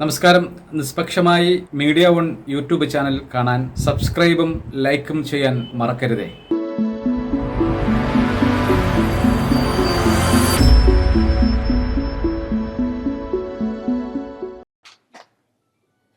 നമസ്കാരം. നിഷ്പക്ഷമായി media one YouTube channel കാണാൻ സബ്സ്ക്രൈബും ലൈക്കും ചെയ്യാൻ മറക്കരുതേ.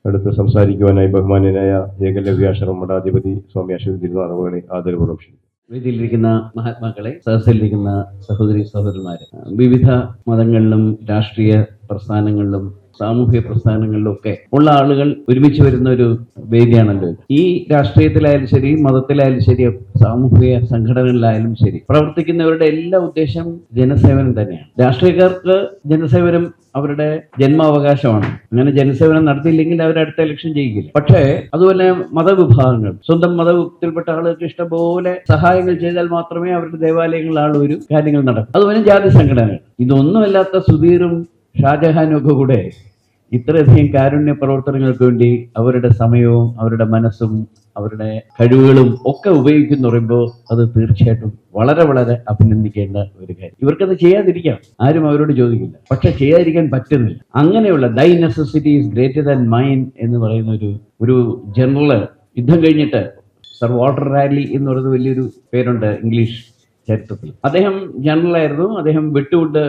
അടുത്ത് സംസാരിക്കുവാനായി ബഹുമാനായ ഏകലവ്യാശ്രമ മഠാധിപതി സ്വാമി അശ്വതി തിരുനാളുകളെ ആദരപൂർവം ക്ഷണിക്കുന്നു. വേദിയിലിരിക്കുന്ന മഹാത്മാക്കളെ സദസ്സിലിരിക്കുന്ന സഹോദരി സഹോദരന്മാരെ വിവിധ മതങ്ങളിലും രാഷ്ട്രീയ പ്രസ്ഥാനങ്ങളിലും സാമൂഹ്യ പ്രസ്ഥാനങ്ങളിലൊക്കെ ഉള്ള ആളുകൾ ഒരുമിച്ച് വരുന്ന ഒരു വേദിയാണല്ലോ ഈ രാഷ്ട്രീയത്തിലായാലും ശരി മതത്തിലായാലും ശരി സാമൂഹിക സംഘടനകളിലായാലും ശരി പ്രവർത്തിക്കുന്നവരുടെ എല്ലാ ഉദ്ദേശം ജനസേവനം തന്നെയാണ്. രാഷ്ട്രീയക്കാർക്ക് ജനസേവനം അവരുടെ ജന്മാവകാശമാണ്. അങ്ങനെ ജനസേവനം നടത്തിയില്ലെങ്കിൽ അവർ അടുത്ത ഇലക്ഷൻ ജയിക്കില്ല. പക്ഷേ അതുപോലെ മതവിഭാഗങ്ങൾ സ്വന്തം മതത്തിൽപ്പെട്ട ആളുകൾക്ക് ഇഷ്ടംപോലെ സഹായങ്ങൾ ചെയ്താൽ മാത്രമേ അവരുടെ ദേവാലയങ്ങളിൽ ഒരു കാര്യങ്ങൾ നടക്കും. അതുപോലെ ജാതി സംഘടനകൾ. ഇതൊന്നുമല്ലാത്ത സുധീറും ഷാജഹാനും ഒക്കെ കൂടെ ഇത്രയധികം കാരുണ്യ പ്രവർത്തനങ്ങൾക്ക് വേണ്ടി അവരുടെ സമയവും അവരുടെ മനസ്സും അവരുടെ കഴിവുകളും ഒക്കെ ഉപയോഗിക്കുന്നു പറയുമ്പോൾ അത് തീർച്ചയായിട്ടും വളരെ വളരെ അഭിനന്ദിക്കേണ്ട ഒരു കാര്യം. ഇവർക്കത് ചെയ്യാതിരിക്കാം. ആരും അവരോട് ചോദിക്കില്ല. പക്ഷെ ചെയ്യാതിരിക്കാൻ പറ്റുന്നില്ല. അങ്ങനെയുള്ള thy necessity is greater than mine എന്ന് പറയുന്ന ഒരു ഒരു ജനറൽ യുദ്ധം കഴിഞ്ഞിട്ട് സർ വാട്ടർ റാലി എന്ന് പറയുന്ന വലിയൊരു പേരുണ്ട് ഇംഗ്ലീഷ് ചരിത്രത്തിൽ. അദ്ദേഹം ജനറലായിരുന്നു. അദ്ദേഹം വെട്ടുകൊണ്ട്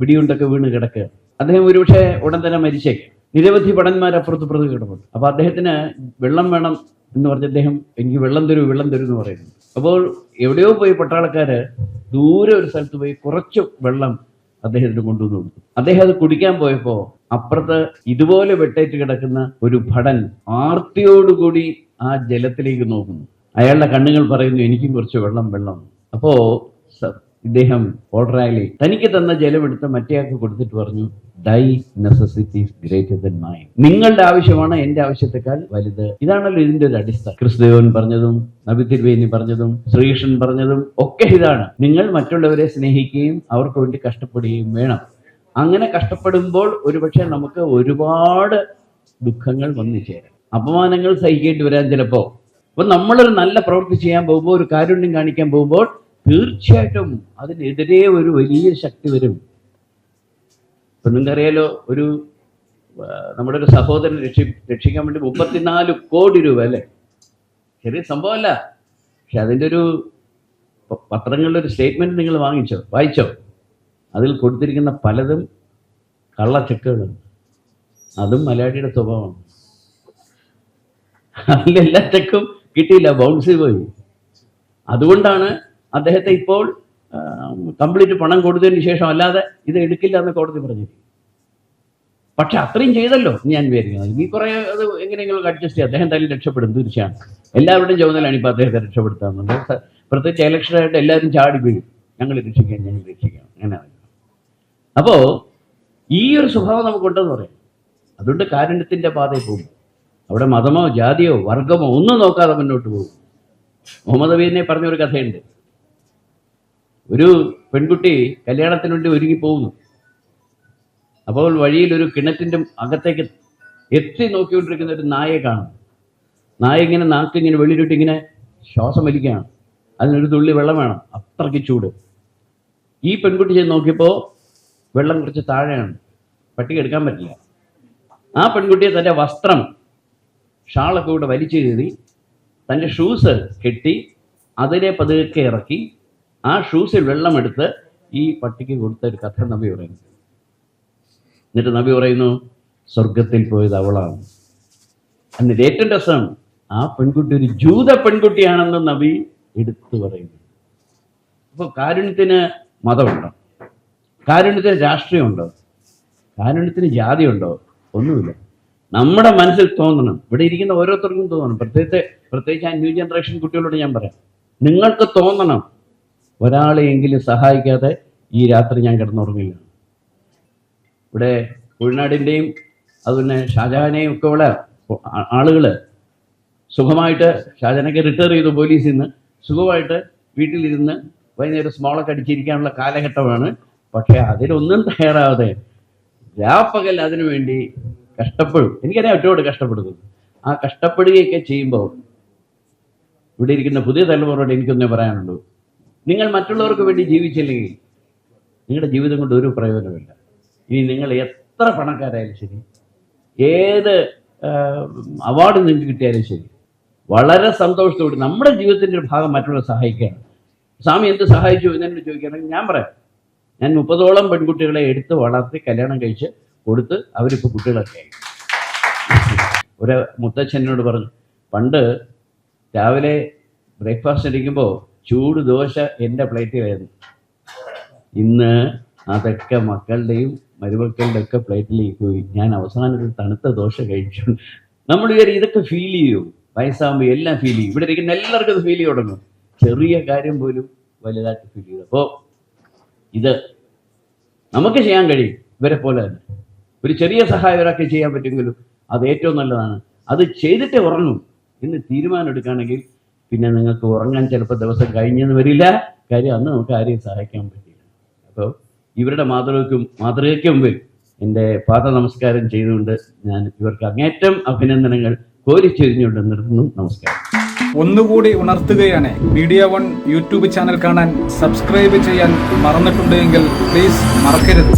വെടിയുണ്ടൊക്കെ വീണ് കിടക്കുക അദ്ദേഹം ഒരുപക്ഷെ ഉടൻ തന്നെ മരിച്ചേക്കും നിരവധി ഭടന്മാർ അപ്പുറത്ത് പുറത്ത് കിടപ്പുണ്ട്. അപ്പൊ അദ്ദേഹത്തിന് വെള്ളം വേണം എന്ന് പറഞ്ഞ അദ്ദേഹം എനിക്ക് വെള്ളം തരൂ വെള്ളം തരൂ എന്ന് പറയുന്നു. അപ്പോൾ എവിടെയോ പോയി പട്ടാളക്കാര് ദൂരെ ഒരു സ്ഥലത്ത് പോയി കുറച്ച് വെള്ളം അദ്ദേഹത്തിന് കൊണ്ടുവന്ന് കൊടുത്തു. അദ്ദേഹം അത് കുടിക്കാൻ പോയപ്പോ അപ്പുറത്ത് ഇതുപോലെ വെട്ടേറ്റ് കിടക്കുന്ന ഒരു ഭടൻ ആർത്തിയോടുകൂടി ആ ജലത്തിലേക്ക് നോക്കുന്നു. അയാളുടെ കണ്ണുകൾ പറയുന്നു എനിക്കും കുറച്ച് വെള്ളം വെള്ളം. അപ്പോ സ- ഇദ്ദേഹം ഓർഡറായി തനിക്ക് തന്ന ജലമെടുത്ത് മറ്റേയാൾക്ക് കൊടുത്തിട്ട് പറഞ്ഞു thy necessities greater than mine നിങ്ങളുടെ ആവശ്യമാണ് എന്റെ ആവശ്യത്തെക്കാൾ വലുത്. ഇതാണല്ലോ ഇതിന്റെ ഒരു അടിസ്ഥാനം. ക്രിസ്തുദേവൻ പറഞ്ഞതും നബി തിരുവേനി പറഞ്ഞതും ശ്രീകൃഷ്ണൻ പറഞ്ഞതും ഒക്കെ ഇതാണ്. നിങ്ങൾ മറ്റുള്ളവരെ സ്നേഹിക്കുകയും അവർക്ക് വേണ്ടി കഷ്ടപ്പെടുകയും വേണം. അങ്ങനെ കഷ്ടപ്പെടുമ്പോൾ ഒരുപക്ഷെ നമുക്ക് ഒരുപാട് ദുഃഖങ്ങൾ വന്നു ചേരാം. അപമാനങ്ങൾ സഹിക്കേണ്ടി വരാൻ ചിലപ്പോ അപ്പൊ നമ്മളൊരു നല്ല പ്രവൃത്തി ചെയ്യാൻ പോകുമ്പോൾ ഒരു കാരുണ്യം കാണിക്കാൻ പോകുമ്പോൾ തീർച്ചയായിട്ടും അതിനെതിരെ ഒരു വലിയ ശക്തി വരും. ഇപ്പൊ നിങ്ങൾക്കറിയാലോ ഒരു നമ്മുടെ ഒരു സഹോദരൻ രക്ഷി രക്ഷിക്കാൻ വേണ്ടി മുപ്പത്തിനാല് കോടി രൂപ അല്ലേ? ചെറിയ സംഭവമല്ല. പക്ഷെ അതിന്റെ ഒരു പത്രങ്ങളുടെ ഒരു സ്റ്റേറ്റ്മെന്റ് നിങ്ങൾ വാങ്ങിച്ചോ വായിച്ചോ? അതിൽ കൊടുത്തിരിക്കുന്ന പലതും കള്ള ചെക്കുകളാണ് അതും മലയാളിയുടെ സ്വഭാവമാണ്. അതിലെല്ലാ ചെക്കും കിട്ടിയില്ല ബൗൺസ് പോയി. അതുകൊണ്ടാണ് അദ്ദേഹത്തെ ഇപ്പോൾ കംപ്ലീറ്റ് പണം കൊടുത്തതിന് ശേഷം അല്ലാതെ ഇത് എടുക്കില്ല എന്ന് കോടതി പറഞ്ഞിരിക്കും പക്ഷെ അത്രയും ചെയ്തല്ലോ ഞാൻ വിചാരിക്കുന്നത് ഇനി കുറെ അത് എങ്ങനെയെങ്കിലും അഡ്ജസ്റ്റ് ചെയ്യാം. അദ്ദേഹം എന്തായാലും രക്ഷപ്പെടും തീർച്ചയാണ്. എല്ലാവരുടെയും ചുമതലയാണ് ഇപ്പോൾ അദ്ദേഹത്തെ രക്ഷപ്പെടുത്താറുണ്ട് സ- പ്രത്യേകിച്ച് ഇലക്ഷനായിട്ട് എല്ലാവരും ചാടി വീഴും. ഞങ്ങൾ രക്ഷിക്കാം ഞങ്ങൾ രക്ഷിക്കാം അങ്ങനെ അപ്പോൾ ഈ ഒരു സ്വഭാവം നമുക്കുണ്ടെന്ന് പറയാം. അതുകൊണ്ട് കാരുണ്യത്തിന്റെ പാതയിൽ പോകും. അവിടെ മതമോ ജാതിയോ വർഗമോ ഒന്നും നോക്കാതെ മുന്നോട്ട് പോകും. മുഹമ്മദ് അബീദിനെ പറഞ്ഞൊരു കഥയുണ്ട്. ഒരു പെൺകുട്ടി കല്യാണത്തിന് വേണ്ടി ഒരുങ്ങി പോകുന്നു. അപ്പോൾ വഴിയിൽ ഒരു കിണറ്റിന്റെ അകത്തേക്ക് എത്തി നോക്കിക്കൊണ്ടിരിക്കുന്ന ഒരു നായയെ കാണും നായ ഇങ്ങനെ നാക്ക് ഇങ്ങനെ വെളിയിലിട്ട് ഇങ്ങനെ ശ്വാസം വലിക്കുകയാണ്. അതിനൊരു തുള്ളി വെള്ളം വേണം. അത്രയ്ക്ക് ചൂട്. ഈ പെൺകുട്ടി ചെയ്ത് നോക്കിയപ്പോൾ വെള്ളം കുറച്ച് താഴെയാണ്. പട്ടിക എടുക്കാൻ പറ്റില്ല. ആ പെൺകുട്ടിയെ തന്റെ വസ്ത്രം ഷാളൊക്കെ കൂടെ വലിച്ചു കയറി തന്റെ ഷൂസ് കെട്ടി അതിനെ പതുക്കെ ഇറക്കി ആ ഷൂസിൽ വെള്ളമെടുത്ത് ഈ പട്ടിക്ക് കൊടുത്ത ഒരു കഥ നബി പറയുന്നു. എന്നിട്ട് നബി പറയുന്നു സ്വർഗത്തിൽ പോയത് അവളാണ്. എന്നിട്ട് ഏറ്റവും രസം ആ പെൺകുട്ടി ഒരു ജൂത പെൺകുട്ടിയാണെന്ന് നബി എടുത്തു പറയുന്നു. അപ്പോൾ കാരുണ്യത്തിന് മതമുണ്ടോ? കാരുണ്യത്തിന് രാഷ്ട്രീയമുണ്ടോ? കാരുണ്യത്തിന് ജാതിയുണ്ടോ? ഒന്നുമില്ല. നമ്മുടെ മനസ്സിൽ തോന്നണം. ഇവിടെ ഇരിക്കുന്ന ഓരോരുത്തർക്കും തോന്നണം. പ്രത്യേകിച്ച് പ്രത്യേകിച്ച് ആ ന്യൂ ജനറേഷൻ കുട്ടികളോട് ഞാൻ പറയാം. നിങ്ങൾക്ക് തോന്നണം. ഒരാളെയെങ്കിലും സഹായിക്കാതെ ഈ രാത്രി ഞാൻ കിടന്നുറങ്ങില്ല. ഇവിടെ ഉൾനാടിന്റെയും അതുപോലെ ഷാജഹാനെയും ഒക്കെ ഉള്ള ആളുകൾ സുഖമായിട്ട് ഷാജഹാനൊക്കെ റിട്ടയർ ചെയ്തു പോലീസിൽ നിന്ന്. സുഖമായിട്ട് വീട്ടിലിരുന്ന് വൈകുന്നേരം സ്മോളൊക്കെ അടിച്ചിരിക്കാനുള്ള കാലഘട്ടമാണ്. പക്ഷേ അതിലൊന്നും തയ്യാറാവാതെ രാപ്പകൽ അതിനു വേണ്ടി കഷ്ടപ്പെടും. എനിക്കറിയാം ഒറ്റോട് കഷ്ടപ്പെടുന്നത്. ആ കഷ്ടപ്പെടുകയൊക്കെ ചെയ്യുമ്പോൾ ഇവിടെ ഇരിക്കുന്ന പുതിയ തലമുറയോട് എനിക്കൊന്നേ പറയാനുള്ളൂ. നിങ്ങൾ മറ്റുള്ളവർക്ക് വേണ്ടി ജീവിച്ചില്ലെങ്കിൽ നിങ്ങളുടെ ജീവിതം കൊണ്ട് ഒരു പ്രയോജനമില്ല ഇനി നിങ്ങൾ എത്ര പണക്കാരായാലും ശരി ഏത് അവാർഡ് നിങ്ങൾക്ക് കിട്ടിയാലും ശരി വളരെ സന്തോഷത്തോടെ നമ്മുടെ ജീവിതത്തിന്റെ ഒരു ഭാഗം മറ്റുള്ളവരെ സഹായിക്കുകയാണ്. സ്വാമി എന്ത് സഹായിച്ചു എന്നോട് ചോദിക്കുകയാണെങ്കിൽ ഞാൻ പറയാം. ഞാൻ മുപ്പതോളം പെൺകുട്ടികളെ എടുത്ത് വളർത്തി കല്യാണം കഴിച്ച് കൊടുത്ത് അവരിപ്പോൾ കുട്ടികളൊക്കെ ആയി. ഒരു മുത്തച്ഛനോട് പറഞ്ഞു പണ്ട് രാവിലെ ബ്രേക്ക്ഫാസ്റ്റ് അടിക്കുമ്പോൾ ചൂട് ദോശ എന്റെ പ്ലേറ്റിലായിരുന്നു ഇന്ന് അതൊക്കെ മക്കളുടെയും മരുമക്കളുടെ ഒക്കെ പ്ലേറ്റിലേക്ക് പോയി ഞാൻ അവസാനത്തിൽ തണുത്ത ദോശ കഴിച്ചു. നമ്മൾ ഇതൊക്കെ ഫീൽ ചെയ്യും. വയസ്സാകുമ്പോൾ എല്ലാം ഫീൽ ചെയ്യും. ഇവിടെ ഇരിക്കുന്ന എല്ലാവർക്കും അത് ഫീൽ ചെയ്ത് തുടങ്ങും ചെറിയ കാര്യം പോലും വലുതായിട്ട് ഫീൽ ചെയ്തു അപ്പോൾ ഇത് നമുക്ക് ചെയ്യാൻ കഴിയും. ഇവരെ പോലെ തന്നെ. ഒരു ചെറിയ സഹായം ഒരാൾക്ക് ചെയ്യാൻ പറ്റുമെങ്കിലും അത് ഏറ്റവും നല്ലതാണ്. അത് ചെയ്തിട്ടേ ഉറങ്ങും. എന്ന് തീരുമാനം എടുക്കുകയാണെങ്കിൽ പിന്നെ നിങ്ങൾക്ക് ഉറങ്ങാൻ ചിലപ്പോൾ ദിവസം കഴിഞ്ഞെന്ന് വരില്ല. കാര്യം അന്ന് നമുക്ക് ആരെയും സഹായിക്കാൻ പറ്റില്ല അപ്പോൾ ഇവരുടെ മാതൃകയ്ക്കും മാതൃകയ്ക്ക് മുമ്പിൽ എന്റെ പാദ നമസ്കാരം ചെയ്തുകൊണ്ട് ഞാൻ ഇവർക്ക് അങ്ങേറ്റം അഭിനന്ദനങ്ങൾ കോരിച്ചെരിഞ്ഞുകൊണ്ട് നിർത്തുന്നു. നമസ്കാരം. ഒന്നുകൂടി ഉണർത്തുകയാണ്. മീഡിയ വൺ യൂട്യൂബ് ചാനൽ കാണാൻ സബ്സ്ക്രൈബ് ചെയ്യാൻ മറന്നിട്ടുണ്ടെങ്കിൽ പ്ലീസ് മറക്കരുത്.